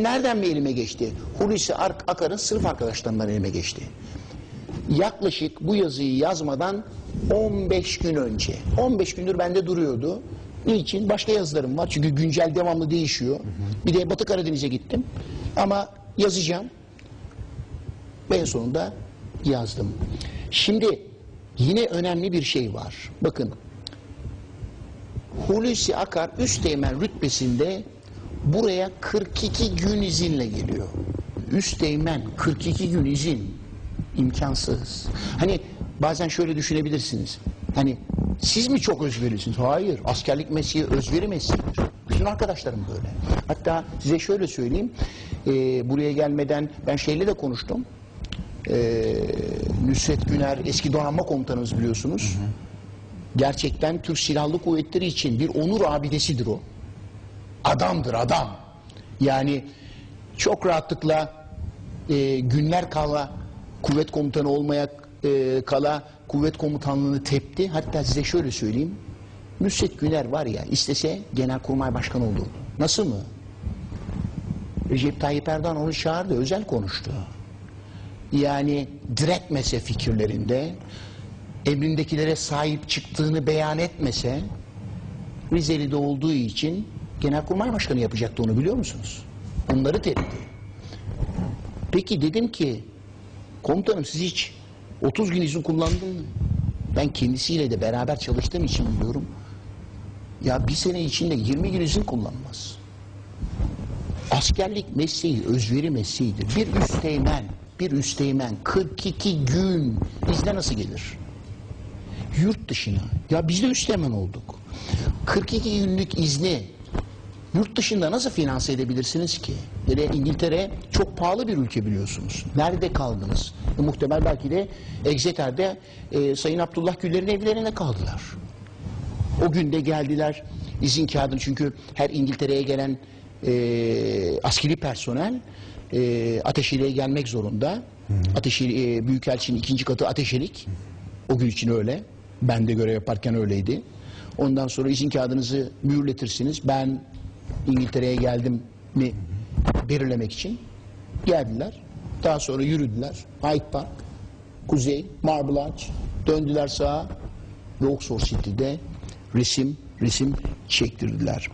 Nereden mi elime geçti? Hulusi Ar- Akar'ın sınıf arkadaşlarından elime geçti. Yaklaşık bu yazıyı yazmadan 15 gün önce. 15 gündür bende duruyordu. Niçin? Başka yazılarım var. Çünkü güncel devamlı değişiyor. Bir de Batı Karadeniz'e gittim. Ama yazacağım. Ve en sonunda yazdım. Şimdi yine önemli bir şey var. Bakın Hulusi Akar Üsteğmen rütbesinde buraya 42 gün izinle geliyor. Üsteğmen 42 gün izin imkansız. Hani bazen şöyle düşünebilirsiniz. Hani siz mi çok özverisiniz? Hayır. Askerlik mesleği özveri mesleğidir. Bütün arkadaşlarım böyle. Hatta size şöyle söyleyeyim. Ee, buraya gelmeden ben şeyle de konuştum. Ee, Nusret Güner eski donanma komutanımız biliyorsunuz. Gerçekten Türk Silahlı Kuvvetleri için bir onur abidesidir o. Adamdır adam. Yani çok rahatlıkla e, günler kala kuvvet komutanı olmaya e, kala kuvvet komutanlığını tepti. Hatta size şöyle söyleyeyim. Nusret Güner var ya istese Genelkurmay Başkanı olurdu. Nasıl mı? Recep Tayyip Erdoğan onu çağırdı, özel konuştu. Yani diretmese fikirlerinde, emrindekilere sahip çıktığını beyan etmese, Rizeli'de olduğu için Genelkurmay Başkanı yapacaktı onu biliyor musunuz? Onları tepti. Peki dedim ki, komutanım siz hiç 30 gün izin kullandın mı? Ben kendisiyle de beraber çalıştığım için biliyorum. Ya bir sene içinde 20 gün izin kullanmaz. Askerlik mesleği özveri mesleğidir. Bir üsteğmen, bir üsteğmen 42 gün izne nasıl gelir? Yurt dışına. Ya biz de üsteğmen olduk. 42 günlük izni yurt dışında nasıl finanse edebilirsiniz ki? Hele İngiltere çok pahalı bir ülke biliyorsunuz. Nerede kaldınız? E, muhtemel belki de Exeter'de e, Sayın Abdullah Güller'in evlerine kaldılar. O günde geldiler izin kağıdını çünkü her İngiltere'ye gelen e, askeri personel e, ateşeliğe gelmek zorunda. Ateşi, e, Büyükelçinin ikinci katı ateşelik. O gün için öyle. Ben de görev yaparken öyleydi. Ondan sonra izin kağıdınızı mühürletirsiniz. Ben İngiltere'ye geldim mi belirlemek için geldiler. Daha sonra yürüdüler. Hyde Park, Kuzey, Marble Arch, döndüler sağa ve City'de resim resim çektirdiler.